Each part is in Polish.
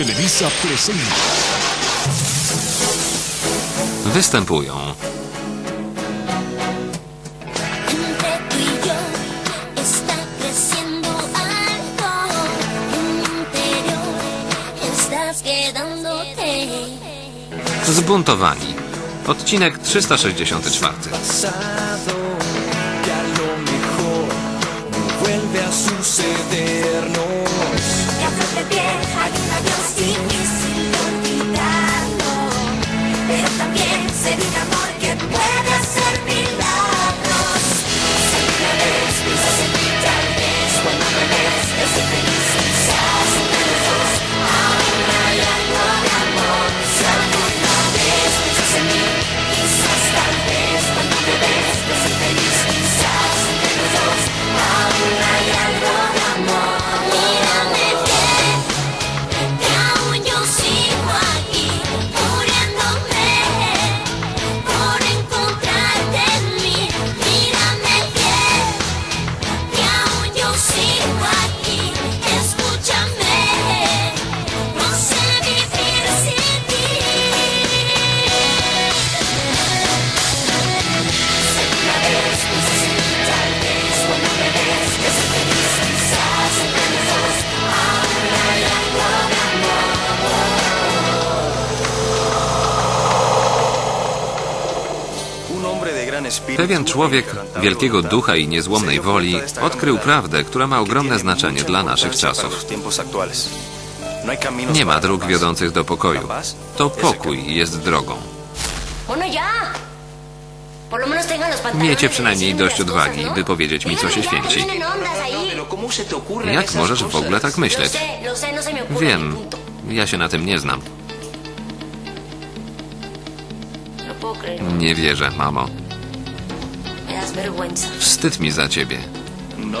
Televisa presenta. Występują Entre tú y yo está creciendo algo en mi interior. Estás quedándote. Zbuntowani. Odcinek 364. pasado que a lo mejor no vuelve a sucedernos. Que hacerte vieja Pewien człowiek wielkiego ducha i niezłomnej woli odkrył prawdę, która ma ogromne znaczenie dla naszych czasów. Nie ma dróg wiodących do pokoju. To pokój jest drogą. Miejcie przynajmniej decirme dość odwagi, ¿no? by powiedzieć mi, co się święci. Jak możesz w ogóle tak myśleć? no. Wiem, ja się na tym nie znam. No. Nie wierzę, mamo. Wstyd mi za ciebie. No.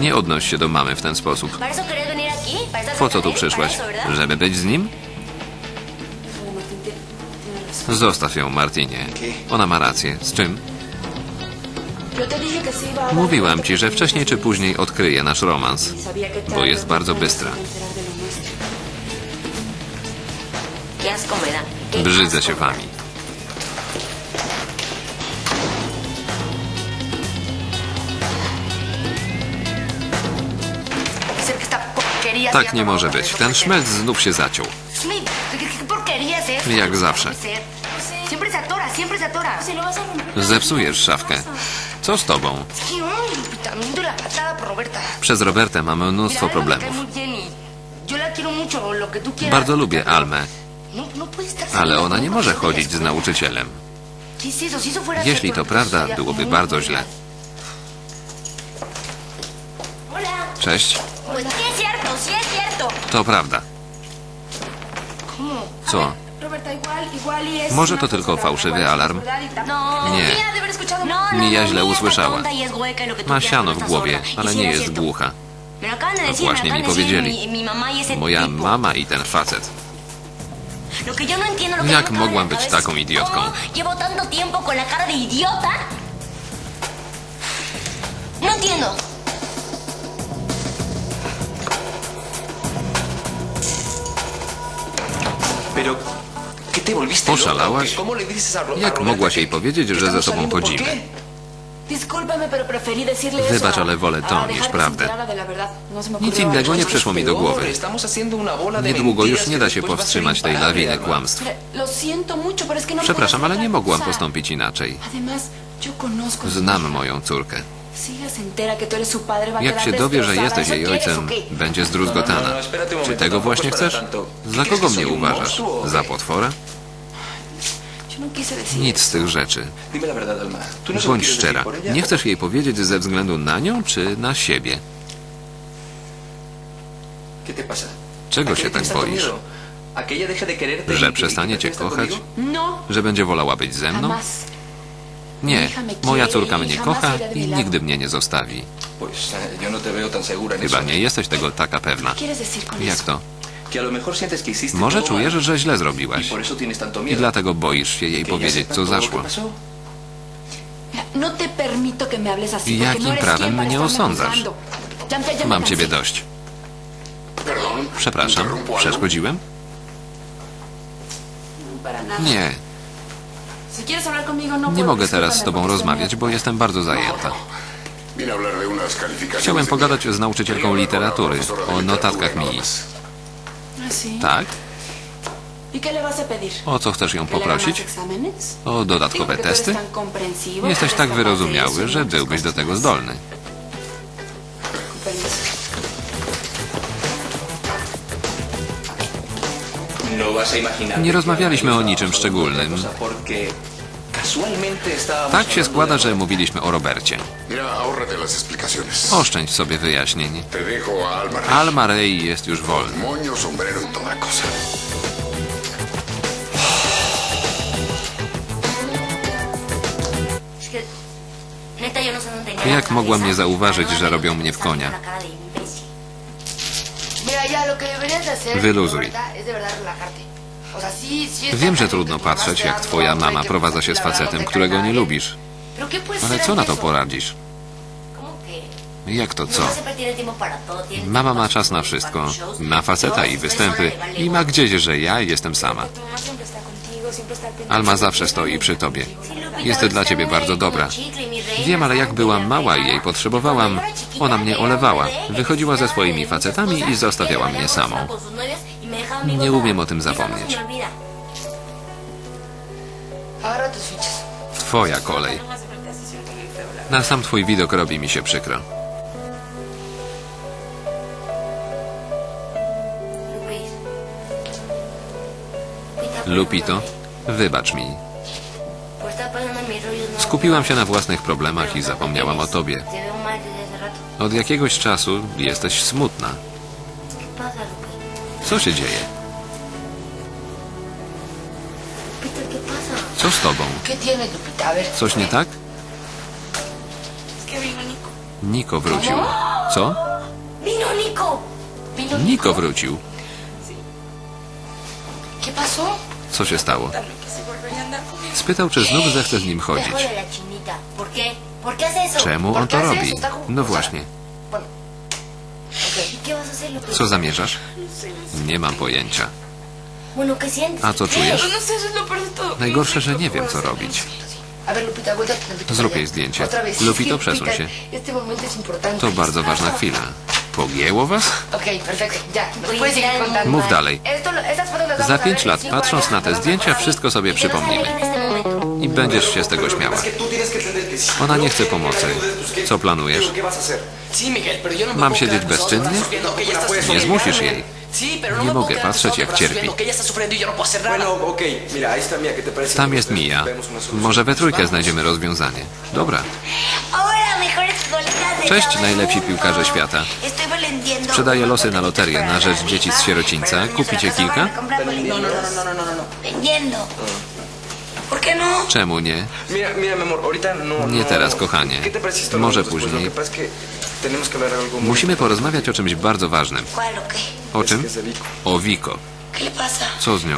Nie odnoś się do mamy w ten sposób. ¿Para eso querés venir aquí? ¿Para estar Po co tu przyszłaś? Żeby być z nim? Zostaw ją, Martinie. Ona ma rację. Z czym? Mówiłam ci, że wcześniej czy później odkryje nasz romans, bo jest bardzo bystra. Da. Qué Brzydzę się wami. Tak nie może być. Ten no szmelc znów się zaciął. Jak No zawsze. Zepsujesz szafkę. Co z tobą? Roberta. Przez Robertę mamy mnóstwo me cae problemów. Bardzo lubię Almę, No, no ale ona nie może chodzić z nauczycielem. Jeśli to prawda, byłoby bardzo źle. Cześć. Sí es cierto, cierto. To prawda. Co? Roberta, igual, igual y es Może to tylko fałszywy igual es alarm. verdad y. No. Nie. Mía, de haber escuchado No, no, Mija no, źle está usłyszała. tonta y es hueca y lo que tú Ma quieras, siano w está głowie, sorda. ale Y sí nie era jest cierto. głucha. Me lo acaban de To decir, me lo właśnie mi acaban de decir powiedzieli. mi, mi mamá y ese Moja tipo. mama i ten facet. Lo que yo no entiendo, lo que Jak no me cabe en mogłam być cabeza taką idiotką? ¿Cómo llevo tanto tiempo con la cara de idiota? No entiendo. A Jak mogłaś jej powiedzieć, że ze estamos sobą chodzimy? Wybacz, ale wolę to niż prawdę. No Nic innego nie antes. przyszło mi do głowy. Niedługo już nie da się powstrzymać tej lawiny Alma. kłamstw. No Przepraszam, ale nie mogłam postąpić inaczej. Znam moją córkę. Jak się dowie, że jesteś ¿Eso jej ojcem, będzie No, no, zdruzgotana. no, un Czy tego właśnie chcesz? Za ¿Crees kogo mnie uważasz? Za potwora? No Nic z tych rzeczy. Dime la verdad, Alma. ¿Tú no Bądź szczera. Nie chcesz jej powiedzieć ze względu na nią, czy na siebie? Czego ¿A qué się tak boisz? quererte y- Że y- przestanie cię kochać? No, Że będzie wolała być ze mną? Nie. Moja córka mnie kocha i nigdy mnie nie zostawi. Eh, no Chyba nie jesteś tego taka pewna. ¿Quieres decir con Jak to? Może czujesz, że źle y zrobiłaś tanto i dlatego boisz się jej powiedzieć, co zaszło. No. ¿Y jakim no prawem mnie osądzasz? Mam ciebie dość. Przepraszam, przeszkodziłem? Nie, nie puedo. mogę teraz z tobą rozmawiać, bo jestem bardzo zajęta. Unas calificaciones Chciałem pogadać mi- z nauczycielką literatury o notatkach Mii. Ah. Tak? ¿Y? O co chcesz ją ¿Que le haga más poprosić? O dodatkowe testy? Jesteś tak wyrozumiały, że byłbyś do tego zdolny. Nie rozmawialiśmy o niczym szczególnym. Tak się składa, że mówiliśmy o Robercie. Oszczędź sobie wyjaśnień. Te dejo a Alma Rey. Alma Rey jest już wolny. No Jak mogłam nie zauważyć, że no robią mnie w konia? con la cara de imbécil. Mira, lo que deberías de hacer Wyluzuj. ahorita es de verdad relajarte. O sea, sí, sí está Wiem, że trudno que tu mamá patrzeć, jak twoja mama que, prowadza pues, się z verdad no facetem, te którego cae nie lubisz. ¿Pero qué puedes Ale hacer co na ante to eso? poradzisz? ¿Cómo que? Jak to co? Mamá siempre tiene tiempo para todo, tiene Mama tiempo ma para czas na wszystko. shows. Ma faceta No, i występy persona de vale i ma gdzieś, że ja jestem sama. Tu mamá siempre está contigo, siempre está al pendiente. Alma zawsze stoi przy tobie. Jest dla ciebie bardzo dobra. Wiem, ale jak byłam mała i jej potrzebowałam, Ona mnie olewała. Wychodziła ze swoimi facetami i zostawiała mnie samą. Nie umiem o tym zapomnieć. Twoja kolej. Na sam twój widok robi mi się przykro. Lupito, wybacz mi. Skupiłam się na własnych problemach i zapomniałam o tobie. Od jakiegoś czasu jesteś smutna. Co się dzieje? Co z tobą? Coś nie tak? Niko wrócił. Co? ¡Vino Nico! ¿Vino Niko wrócił. Co się stało? Spytał, czy znów zechce z nim chodzić. Czemu ¿Por on to robi? No właśnie. ¿Y? Co zamierzasz? Nie mam pojęcia. A co czujesz? No. Najgorsze, że nie wiem, co robić. Zrób jej zdjęcie. Lupito, przesuń się. To bardzo ważna chwila. Pogięło was? Mów dalej. Za pięć lat, patrząc na te zdjęcia, wszystko sobie ¿Y przypomnimy. I będziesz się z tego śmiała. Ona nie chce pomocy. me ayudes, pues, ¿qué- Co planujesz? Mam siedzieć bezczynnie? Nie zmusisz jej. Nie mogę patrzeć, jak cierpi. Tam jest Mija. Może we trójkę znajdziemy rozwiązanie. Dobra. Cześć, najlepsi piłkarze świata. Sprzedaję losy na loterię na rzecz dzieci z sierocińca. Kupicie kilka? Czemu nie? Ahorita no... Nie no. teraz, kochanie. ¿Qué te parece si esto Może później. Musimy porozmawiać o czymś bardzo ważnym. ¿Cuál o czym? O Wiko. Co z nią?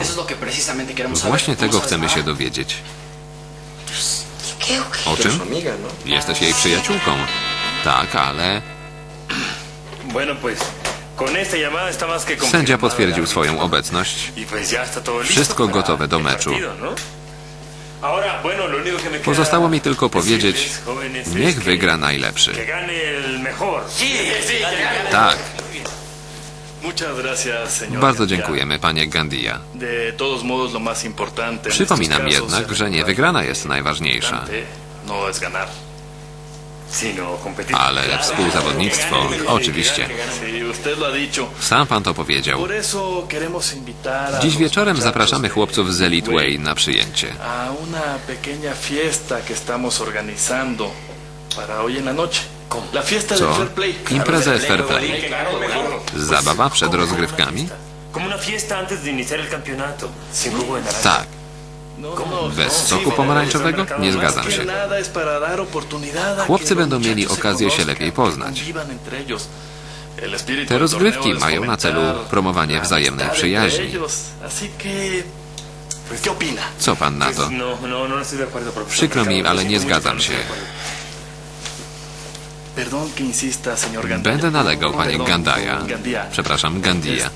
Właśnie ¿Cómo tego chcemy się dowiedzieć. ¿Y o czym? ¿no? Jesteś jej przyjaciółką. Tak, ale sędzia potwierdził swoją obecność. Y Wszystko gotowe do meczu. Pozostało mi tylko powiedzieć, niech wygra najlepszy. Tak, bardzo dziękujemy, panie Gandia. Przypominam jednak, że nie wygrana jest najważniejsza, ale współzawodnictwo, oczywiście. Sam pan to powiedział. Dziś wieczorem zapraszamy chłopców z Elite Way na przyjęcie. Co? Impreza jest fair play. Zabawa przed rozgrywkami? Tak. No, no, Bez no, soku pomarańczowego? Nie zgadzam się. Chłopcy będą mieli okazję się lepiej poznać. Te rozgrywki mają na celu promowanie wzajemnej przyjaźni. Co pan na to? No, no, no. Przykro mi, ale nie zgadzam no się. Będę nalegał, panie Gandaja. Gandia. Przepraszam, Gandia.